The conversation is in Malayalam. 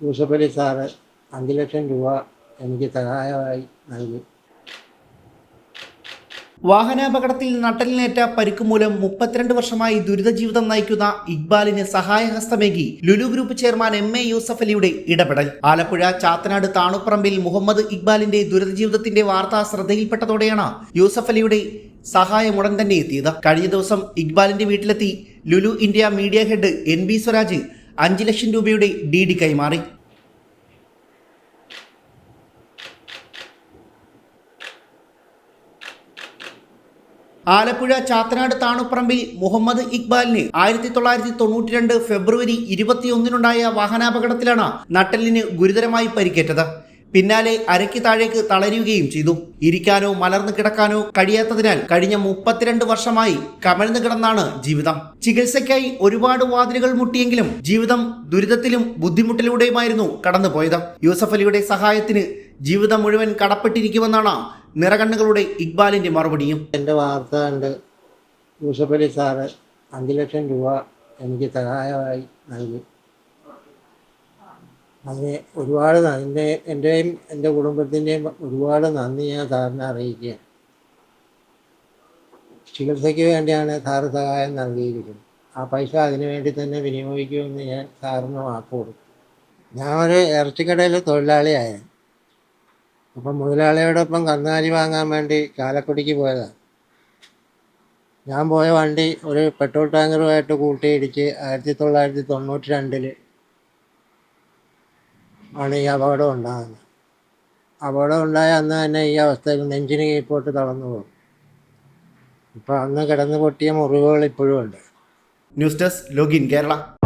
യൂസഫ് സാറ് അഞ്ച് ലക്ഷം രൂപ എനിക്ക് സഹായമായി നൽകി. വാഹനാപകടത്തിൽ നട്ടലിനേറ്റ പരിക്ക് മൂലം മുപ്പത്തിരണ്ട് വർഷമായി ദുരിത ജീവിതം നയിക്കുന്ന ഇക്ബാലിന് സഹായഹസ്തമേകി Lulu group chairman M A Yusuf അലിയുടെ ഇടപെടൽ. ആലപ്പുഴ ചാത്തനാട് താണുപ്പറമ്പിൽ മുഹമ്മദ് ഇക്ബാലിന്റെ ദുരിത ജീവിതത്തിന്റെ വാർത്ത ശ്രദ്ധയിൽപ്പെട്ടതോടെയാണ് യൂസഫ് അലിയുടെ സഹായം ഉടൻ തന്നെ എത്തിയത്. കഴിഞ്ഞ ദിവസം ഇക്ബാലിന്റെ വീട്ടിലെത്തി Lulu India media head N B Swaraj അഞ്ച് ലക്ഷം രൂപയുടെ ഡി ഡി കൈമാറി. ആലപ്പുഴ ചാത്തനാട് താണുപ്പറമ്പിൽ മുഹമ്മദ് ഇക്ബാലിന് ആയിരത്തി തൊള്ളായിരത്തി തൊണ്ണൂറ്റി രണ്ട് ഫെബ്രുവരി ഇരുപത്തിയൊന്നിനുണ്ടായ വാഹനാപകടത്തിലാണ് നട്ടലിന് ഗുരുതരമായി പരിക്കേറ്റത്. പിന്നാലെ അരയ്ക്ക് താഴേക്ക് തളരുകയും ചെയ്തു. ഇരിക്കാനോ മലർന്നു കിടക്കാനോ കഴിയാത്തതിനാൽ കഴിഞ്ഞ മുപ്പത്തിരണ്ട് വർഷമായി കമഴ്ന്നു കിടന്നാണ് ജീവിതം. ചികിത്സയ്ക്കായി ഒരുപാട് വാതിലുകൾ മുട്ടിയെങ്കിലും ജീവിതം ദുരിതത്തിലും ബുദ്ധിമുട്ടിലൂടെയുമായിരുന്നു കടന്നുപോയത്. യൂസഫ് അലിയുടെ സഹായത്തിന് ജീവിതം മുഴുവൻ കടപ്പെട്ടിരിക്കുമെന്നാണ് നിറകണ്ണുകളുടെ ഇക്ബാലിന്റെ മറുപടിയും. എന്റെ വാർത്ത കണ്ട് യൂസഫ് അലി സാറ് അഞ്ച് ലക്ഷം രൂപ എനിക്ക് സഹായമായി നൽകി. അതിന് ഒരുപാട് എന്റെ എന്റെയും എന്റെ കുടുംബത്തിന്റെയും ഒരുപാട് നന്ദി ഞാൻ സാറിനെ അറിയിക്കുകയാണ്. ചികിത്സയ്ക്ക് വേണ്ടിയാണ് സാറ് സഹായം നൽകിയിരിക്കുന്നത്. ആ പൈസ അതിനു വേണ്ടി തന്നെ വിനിയോഗിക്കുമെന്ന് ഞാൻ സാറിന് വാക്ക് കൊടുക്കും ഞാൻ ഒരു ഇറച്ചിക്കടയിൽ തൊഴിലാളിയായ. അപ്പം മുതലാളിയോടൊപ്പം കന്നുകാലി വാങ്ങാൻ വേണ്ടി ചാലക്കുടിക്ക് പോയതാണ്. ഞാൻ പോയ വണ്ടി ഒരു പെട്രോൾ ടാങ്കറുമായിട്ട് കൂട്ടിയിടിച്ച് ആയിരത്തി തൊള്ളായിരത്തി തൊണ്ണൂറ്റി രണ്ടിൽ ആണ് ഈ അപകടം ഉണ്ടാകുന്നത്. അപകടം ഉണ്ടായ അന്ന് തന്നെ ഈ അവസ്ഥയിൽ നെഞ്ചിന് കീഴ്പോട്ട് തളർന്നു പോകും. ഇപ്പം അന്ന് കിടന്നു പൊട്ടിയ മുറിവുകൾ ഇപ്പോഴും ഉണ്ട്. News desk login Kerala.